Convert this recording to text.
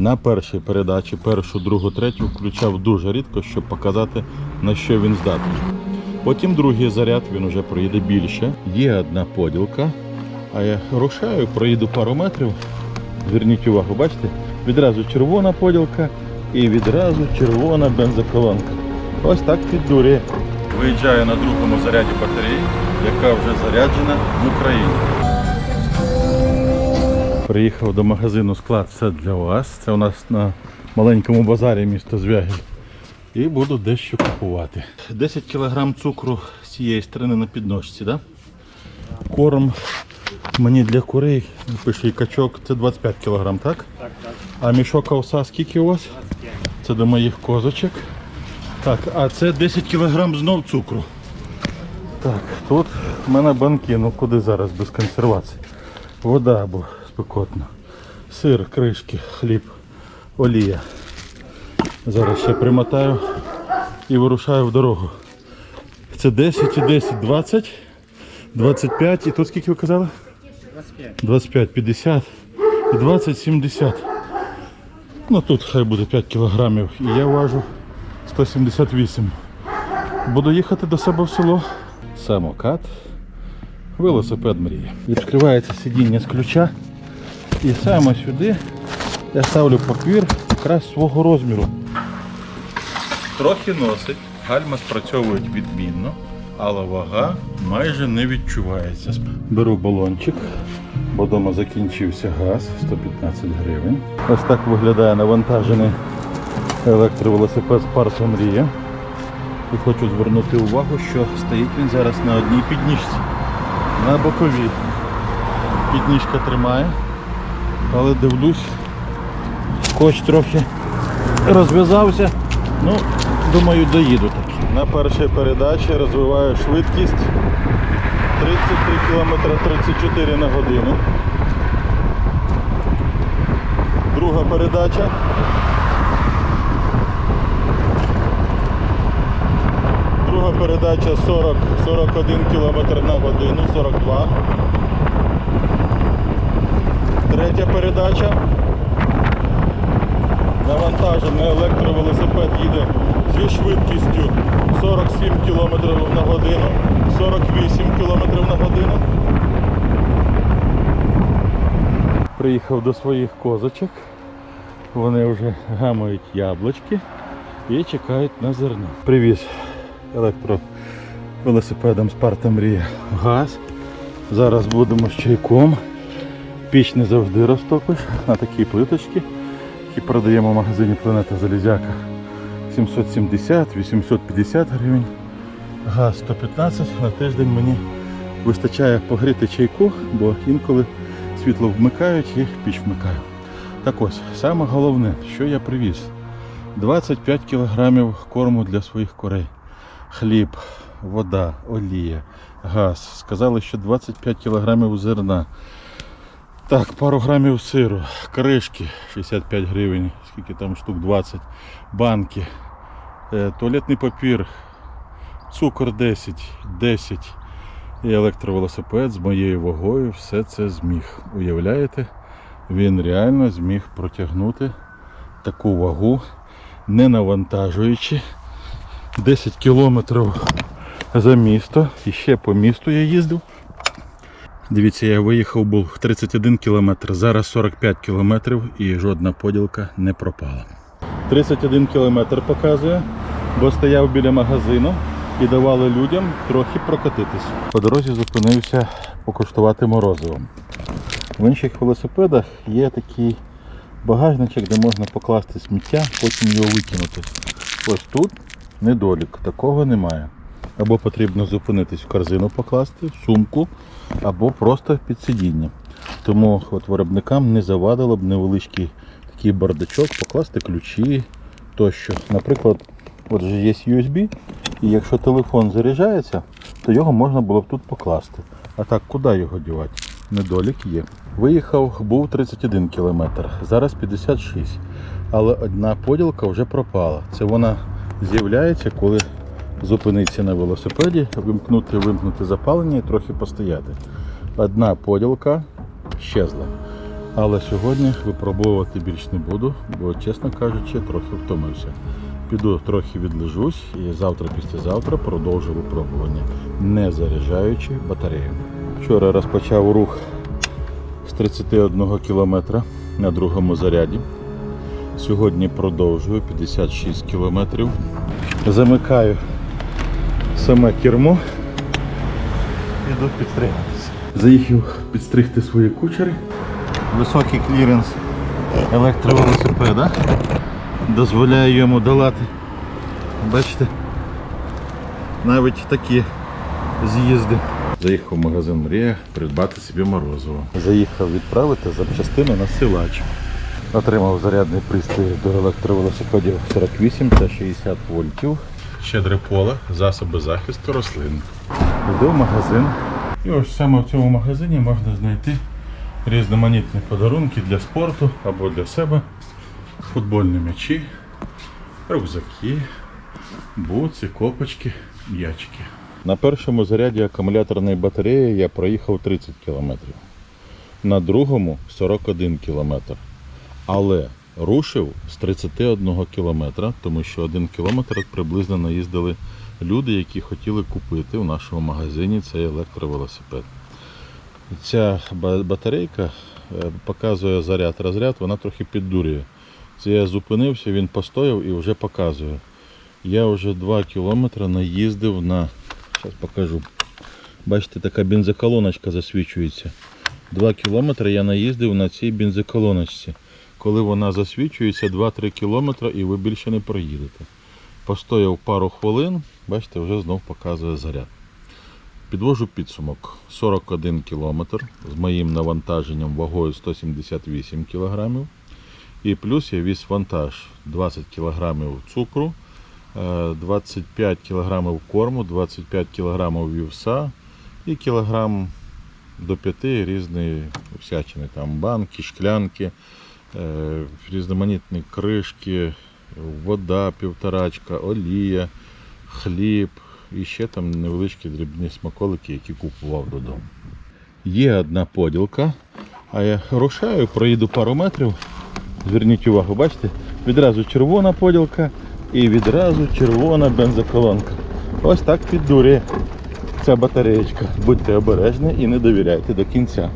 На першій передачі, першу, другу, третю включав дуже рідко, щоб показати на що він здатний. Потім другий заряд він вже проїде більше. Є одна поділка. А я рушаю, проїду пару метрів. Зверніть увагу, бачите? Відразу червона поділка і відразу червона бензоколонка. Ось так піддурює. Виїжджаю на другому заряді батареї, яка вже заряджена в Україні. Приїхав до магазину склад все для вас. Це у нас на маленькому базарі місто Звягіль. І буду дещо купувати. 10 кг цукру з цієї сторони на підножці, да? Корм мені для курей, пише і качок, це 25 кг, так? Так, так. А мішок овса скільки у вас? Це до моїх козочок. Так, а це 10 кг знов цукру. Так, тут в мене банки, ну куди зараз без консервації? Вода, бо спекотно. Сир, кришки, хліб, олія. Зараз ще примотаю і вирушаю в дорогу. Це 10 і 10, 20, 25 і тут скільки ви казали? 25. 25, 50 і 20, 70. Ну тут хай буде 5 кілограмів і я важу 178. Буду їхати до себе в село. Самокат. Велосипед мрії. Відкривається сидіння з ключа. І саме сюди я ставлю папір якраз свого розміру. Трохи носить, гальма спрацьовують відмінно, але вага майже не відчувається. Беру балончик, бо вдома закінчився газ 115 гривень. Ось так виглядає навантажений електровелосипед Спарта Мрія. І хочу звернути увагу, що стоїть він зараз на одній підніжці, на боковій. Підніжка тримає, але дивлюсь, скотч трохи розв'язався. Ну, думаю, доїду таки. На першій передачі розвиваю швидкість 33 км 34 на годину. Друга передача. Друга передача 40, 41 км на годину, 42. Третя передача. Навантажений електровелосипед їде зі швидкістю 47 км на годину, 48 км на годину. Приїхав до своїх козочок. Вони вже гамають яблучки і чекають на зерно. Привіз електровелосипедом Спарта Мрія газ. Зараз будемо з чайком. Піч не завжди розтопиш на такі плиточки, які продаємо в магазині Планета Залізяка. 770-850 гривень. Газ 115 на тиждень мені вистачає погріти чайку, бо інколи світло вмикають і піч вмикаю. Так ось, саме головне, що я привіз. 25 кілограмів корму для своїх курей. Хліб, вода, олія, газ. Сказали, що 25 кілограмів зерна. Так, пару грамів сиру, кришки 65 гривень, скільки там штук 20, банки, е, туалетний папір, цукор 10, 10 і електровелосипед з моєю вагою все це зміг. Уявляєте? Він реально зміг протягнути таку вагу, не навантажуючи 10 кілометрів за місто. І ще по місту я їздив. Дивіться, я виїхав був 31 кілометр, зараз 45 кілометрів і жодна поділка не пропала. 31 кілометр показує, бо стояв біля магазину і давали людям трохи прокатитись. По дорозі зупинився покуштувати морозивом. В інших велосипедах є такий багажничок, де можна покласти сміття, потім його викинути. Ось тут недолік, такого немає. Або потрібно зупинитись в корзину покласти, в сумку, або просто під сидіння. Тому от виробникам не завадило б невеличкий такий бардачок, покласти ключі тощо. Наприклад, от же є USB, і якщо телефон заряджається, то його можна було б тут покласти. А так, куди його дівати? Недолік є. Виїхав, був 31 кілометр, зараз 56. Але одна поділка вже пропала. Це вона з'являється, коли зупинитися на велосипеді, вимкнути, вимкнути запалення і трохи постояти. Одна поділка щезла. Але сьогодні випробовувати більш не буду, бо, чесно кажучи, трохи втомився. Піду трохи відлежусь і завтра, післязавтра продовжу випробування, не заряджаючи батарею. Вчора розпочав рух з 31 км на другому заряді. Сьогодні продовжую 56 км. Замикаю саме кермо. Іду підстригатися. Заїхав підстригти свої кучери. Високий кліренс електровелосипеда дозволяє йому долати. Бачите? Навіть такі з'їзди. Заїхав в магазин Мрія придбати собі морозиво. Заїхав відправити запчастини на силач. Отримав зарядний пристрій до електровелосипедів 48 та 60 вольтів. Щедре поле, засоби захисту рослин. Йду в магазин. І ось саме в цьому магазині можна знайти різноманітні подарунки для спорту або для себе. Футбольні м'ячі, рюкзаки, буци, копочки, м'ячики. На першому заряді акумуляторної батареї я проїхав 30 км. На другому 41 км. Але рушив з 31 км, тому що 1 км приблизно наїздили люди, які хотіли купити в нашому магазині цей електровелосипед. Ця батарейка е, показує заряд розряд, вона трохи піддурює. Це я зупинився, він постояв і вже показує. Я вже 2 кілометри наїздив на. Зараз покажу. Бачите, така бензоколоночка засвічується. 2 кілометри я наїздив на цій бензоколоночці. Коли вона засвічується 2-3 кілометри і ви більше не проїдете. Постояв пару хвилин, бачите, вже знов показує заряд. Підвожу підсумок 41 км з моїм навантаженням вагою 178 кг. І плюс я віз вантаж 20 кг цукру, е, 25 кг корму, 25 кг вівса і кілограм до 5 різної всячини. Там банки, шклянки, е, різноманітні кришки, вода півторачка, олія, хліб і ще там невеличкі дрібні смаколики, які купував додому. Є одна поділка, а я рушаю, проїду пару метрів. Зверніть увагу, бачите, відразу червона поділка і відразу червона бензоколонка. Ось так піддурює ця батареєчка. Будьте обережні і не довіряйте до кінця.